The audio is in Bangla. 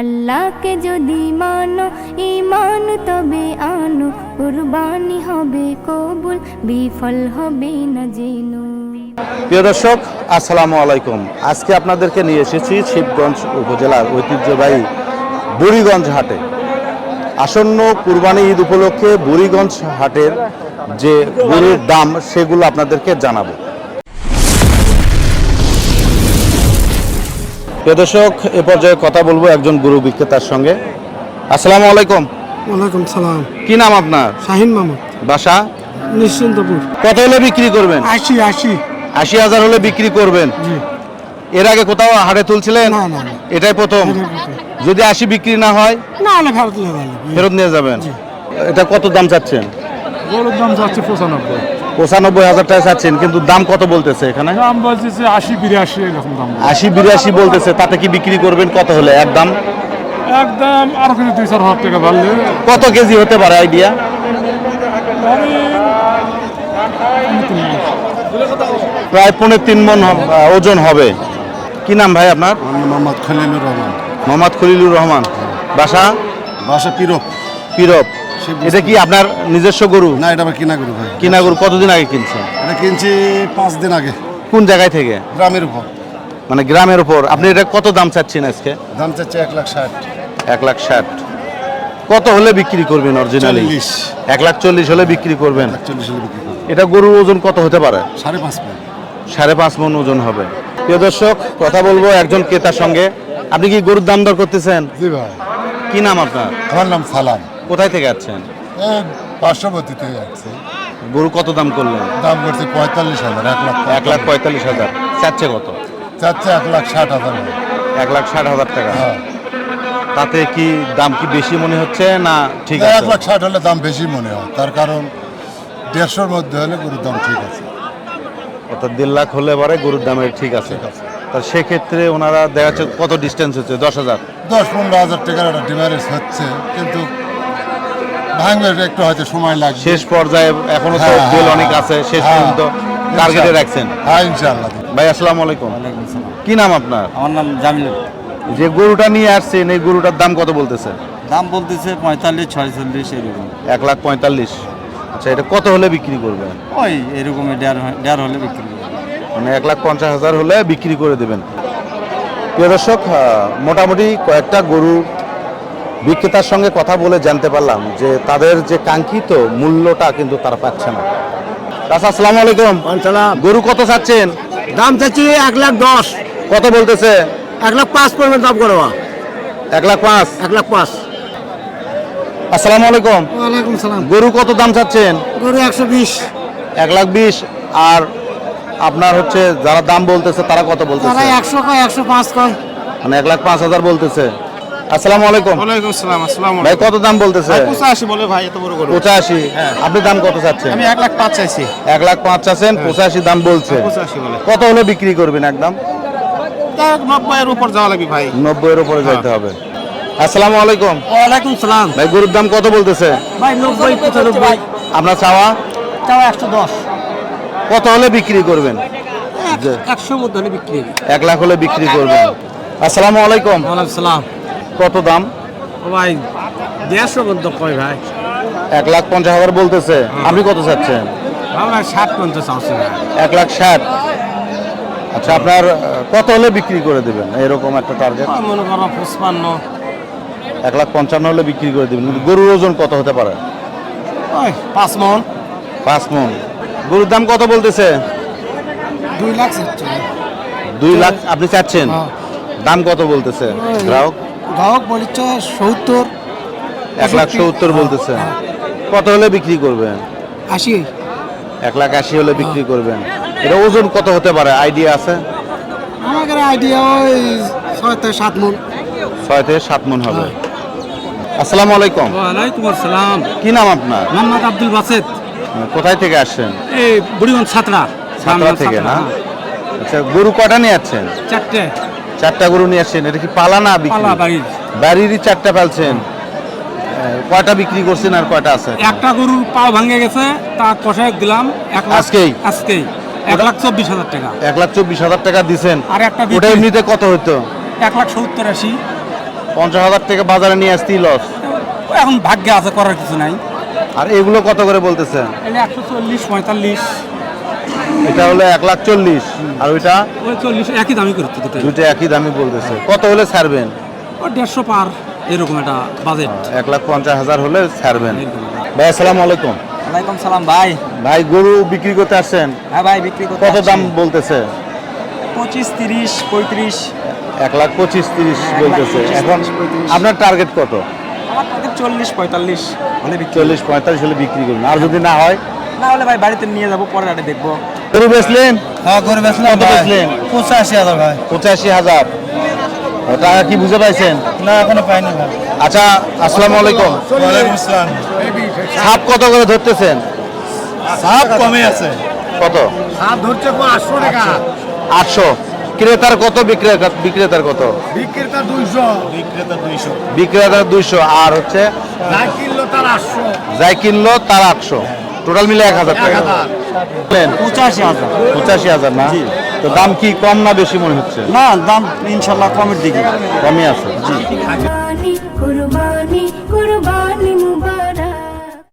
আল্লাহকে যদি মানো ইমান তবে আনো। কুরবানি হবে কবুল, বিফল হবে না জেনো প্রিয় দর্শক, আসসালামু আলাইকুম। আজকে আপনাদেরকে নিয়ে এসেছি শিবগঞ্জ উপজেলার ঐতিহ্যবাহী বুড়িগঞ্জ হাটে। আসন্ন কুরবানি ঈদ উপলক্ষে বুড়িগঞ্জ হাটের যে গরুর দাম, সেগুলো আপনাদেরকে জানাব। প্রিয় দর্শক এ পর্যায়ে কথা বলব একজন গরু বিক্রেতার সঙ্গে। আসসালামু আলাইকুম। ওয়ালাইকুম সালাম। কি নাম আপনার? শাহিন মামা বাসা? নিশ্চিন্তপুর। কত হলে বিক্রি করবেন? আশি আশি। আশি হাজার হলে বিক্রি করবেন? এর আগে কোথাও হাড়ে তুলছিলেন? না, না, না। এটাই প্রথম। যদি আশি বিক্রি না হয়? না হলে ফেরত নিয়ে যাবেন। এটা কত দাম চাচ্ছেন? গরুর দাম যাচ্ছে পঁচানব্বই। পঁচানব্বই হাজার টাকা চাচ্ছেন কিন্তু দাম কত বলতেছে এখানে? দাম বলছে যে আশি বিরাশি এরকম দাম আশি বিরাশি বলতেছে তাতে কি বিক্রি করবেন? কত হলে? একদম একদম আরও কিছু দুই চার হাজার টাকা বাড়লে। কত কেজি হতে পারে আইডিয়া? প্রায় পৌনে তিন মন ওজন হবে। কি নাম ভাই আপনার? মোহাম্মদ খলিলুর রহমান। মোহাম্মদ খলিলুর রহমান। বাসা? বাসা পিরপ। পিরপ। এটা কি আপনার নিজস্ব গরু? না এটা আবার কিনা গরু ভাই। কিনা গরু কতদিন আগে কিনছেন? এটা কিনছি পাঁচ দিন আগে। কোন জায়গায় থেকে? গ্রামের উপর। মানে গ্রামের উপর। আপনি এটা কত দাম চাচ্ছেন আজকে? দাম চাচ্ছে এক লাখ ষাট। এক লাখ ষাট। কত হলে বিক্রি করবেন অরিজিনালি এক লাখ চল্লিশ হলে বিক্রি করবেন। এটা গরুর ওজন কত হতে পারে? সাড়ে পাঁচ পাই সাড়ে পাঁচ মন ওজন হবে। প্রিয় দর্শক কথা বলব একজন ক্রেতার সঙ্গে। আপনি কি গরুর দাম দর করতেছেন? জি ভাই। কি নাম আপনার? আমার নাম সালাম কোথায় থেকে আছেন? পার্শ্ববর্তী থেকে যাচ্ছে গরু কত দাম করলেন? দাম করছে পঁয়তাল্লিশ হাজার এক লাখ এক লাখ পঁয়তাল্লিশ হাজার। চাচ্ছে কত? চাচ্ছে এক লাখ ষাট হাজার। এক লাখ ষাট হাজার টাকা। হ্যাঁ। তাতে কি দাম কি বেশি মনে হচ্ছে না ঠিক আছে? এক লাখ ষাট হলে দাম বেশি মনে হয়। তার কারণ দেড়শোর মধ্যে হলে গরুর দাম ঠিক আছে। অর্থাৎ দেড় লাখ হলে পরে গরুর দামের ঠিক আছে। তা সেক্ষেত্রে ওনারা দেখা যাচ্ছে কত ডিস্টেন্স হচ্ছে? দশ হাজার? দশ পনেরো হাজার টাকার একটা ডিমারেজ হচ্ছে। কিন্তু ভাঙবে একটু হয়তো সময় লাগবে। শেষ পর্যায়ে এখনও তো হ্যাঁ, হ্যাঁ, অনেক আছে শেষ হ্যাঁ। পর্যন্ত টার্গেটে রাখছেন। হ্যাঁ ইনশাআল্লাহ। ভাই আসসালামু আলাইকুম। কি নাম আপনার? আমার নাম জামিল যে গরুটা নিয়ে আসছেন এই গরুটার দাম কত বলতেছে? দাম বলতেছে পঁয়তাল্লিশ ছয়চল্লিশ এরকম। এক লাখ পঁয়তাল্লিশ। আচ্ছা এটা কত হলে বিক্রি করবেন ওই এরকমই দেড় হলে বিক্রি করব। মানে এক লাখ পঞ্চাশ হাজার হলে বিক্রি করে দেবেন। প্রিয় দর্শক মোটামুটি কয়েকটা গরু বিক্রেতার সঙ্গে কথা বলে জানতে পারলাম যে তাদের যে কাঙ্ক্ষিত মূল্যটা কিন্তু তারা পাচ্ছে না। চাচা আসসালামু আলাইকুম। গরু কত চাচ্ছেন? দাম চাচ্ছি এক লাখ দশ। কত বলতেছে? এক লাখ পাঁচ পড়বে দাম করবা এক লাখ পাঁচ? এক লাখ পাঁচ। আসসালামু আলাইকুম। ওয়ালাইকুম সালাম। গরু কত দাম চাচ্ছেন? গরু একশো বিশ। এক লাখ বিশ। আর আপনার হচ্ছে যারা দাম বলতেছে তারা কত বলতেছে? একশো কয় একশো পাঁচ কয়। মানে এক লাখ পাঁচ হাজার বলতেছে। আসসালামু আলাইকুম। ওয়ালাইকুম সালাম আসসালাম ভাই কত দাম বলতেছে? পঁচাশি বলে ভাই এত বড় গরু। পঁচাশি। আপনি দাম কত চাচ্ছেন? আমি এক লাখ পাঁচ চাইছি। এক লাখ পাঁচ চাচ্ছেন পঁচাশি দাম বলছে। পঁচাশি বলে। কত হলে বিক্রি করবেন একদম? এক নব্বইয়ের উপর যাওয়া লাগবে ভাই। নব্বই এর উপরে যাইতে হবে। আসসালামু আলাইকুম। ওয়ালাইকুম সালাম। ভাই গরুর দাম কত বলতেছে? ভাই নব্বই পঁচানব্বই। আপনার চাওয়া? তাও একশো দশ। কত হলে বিক্রি করবেন? যে- একশোর মধ্যে হলে বিক্রি। এক লাখ হলে বিক্রি করবেন। আসসালামু আলাইকুম। ওয়ালাইকুম সালাম। কত দাম? ভাই দেড়শো মধ্যে কয় ভাই? এক লাখ পঞ্চাশ হাজার বলতেছে। আপনি কত চাচ্ছেন? আমরা ষাট পঞ্চাশ আছে এক লাখ ষাট। আচ্ছা আপনার কত হলে বিক্রি করে দেবেন? এরকম একটা টার্গেট মনে করো পঁচপান্ন। এক লাখ পঞ্চান্ন হলে বিক্রি করে দেবেন। কিন্তু গরুর ওজন কত হতে পারে? পাঁচ মন। পাঁচ মন। গরুর দাম কত বলতেছে? দুই লাখ দুই লাখ আপনি চাচ্ছেন? দাম কত বলতেছে? গ্রাহক? গ্রাহক বলেছে সত্তর এক লাখ সত্তর। বলতেছে। কত হলে বিক্রি করবেন? আশি। এক লাখ আশি হলে বিক্রি করবেন। এটা ওজন কত হতে পারে? আইডিয়া আছে? আমাদের আইডিয়া ওই ছয় থেকে সাত মন। ছয় থেকে সাত মন হবে। আসসালামু আলাইকুম। ওয়ালাইকুম আসসালাম। কি নাম আপনার? মোহাম্মদ আব্দুল বাসেদ। কোথায় থেকে আসছেন? এই বুড়িগঞ্জ ছাত্রা। সাতরা থেকে না? আচ্ছা গরু কটা নিয়ে আসছেন চারটে। চারটা গরু নিয়ে আসছেন এটা কি পালা না বিক্রি? পালা বাড়ির বাড়িরই চারটা পালছেন। কয়টা বিক্রি করছেন আর কয়টা আছে? একটা গরুর পাও ভাঙে গেছে তা কষায় দিলাম এক লাখ আজকেই? আজকেই। এক লাখ চব্বিশ হাজার টাকা। এক লাখ চব্বিশ হাজার টাকা দিছেন। আর একটা ওটা এমনিতে কত হতো এক লাখ সত্তর আশি। পঞ্চাশ হাজার টাকা বাজারে নিয়ে আসতেই লস এখন ভাগ্যে আছে করার কিছু নাই। আর এগুলো কত করে বলতেছে? একশো চল্লিশ পঁয়তাল্লিশ। এটা হলো এক লাখ চল্লিশ আর ওইটা ওই চল্লিশ একই দামি করতে দুটো দুইটা একই দামি বলতেছে। কত হলে ছাড়বেন? দেড়শো পার এরকম একটা বাজেট এক লাখ পঞ্চাশ হাজার হলে ছাড়বেন। ভাই আসসালামু আলাইকুম। ওয়ালাইকুম সালাম ভাই। ভাই গরু বিক্রি করতে আসছেন? হ্যাঁ ভাই বিক্রি করতে কত দাম বলতেছে? পঁচিশ তিরিশ পঁয়ত্রিশ। এক লাখ পঁচিশ তিরিশ বলতেছে। এখন আপনার টার্গেট কত? আমার তাদের চল্লিশ পঁয়তাল্লিশ হলে চল্লিশ পঁয়তাল্লিশ হলে বিক্রি করুন। আর যদি না হয়? না হলে ভাই বাড়িতে নিয়ে যাব পরে আটে দেখব। গরু বেচলেন? হ্যাঁ করে বেচলাম কত বেচলেন? পঁচাশি হাজার ভাই। পঁচাশি হাজার। টাকা কি বুঝে পাইছেন? না এখনও পাইনি ভাই। আচ্ছা আসসালামু আলাইকুম। ওয়ালাইকুম আসসালাম। সাপ কত করে ধরতেছেন? সাপ কমে আছে। কত? সাপ ধরছে আটশো টাকা। আটশো। ক্রেতার কত বিক্রেতা বিক্রেতার কত? বিক্রেতা দুইশো। বিক্রেতা দুইশো। বিক্রেতার দুইশো আর হচ্ছে? যাই কিনলো তার আটশো। টোটাল মিলে এক হাজার টাকা। পঁচাশি হাজার। পঁচাশি হাজার না? তো দাম কি কম না বেশি মনে হচ্ছে? না দাম ইনশাল্লাহ কমের দিকে। কমই আছে। জি।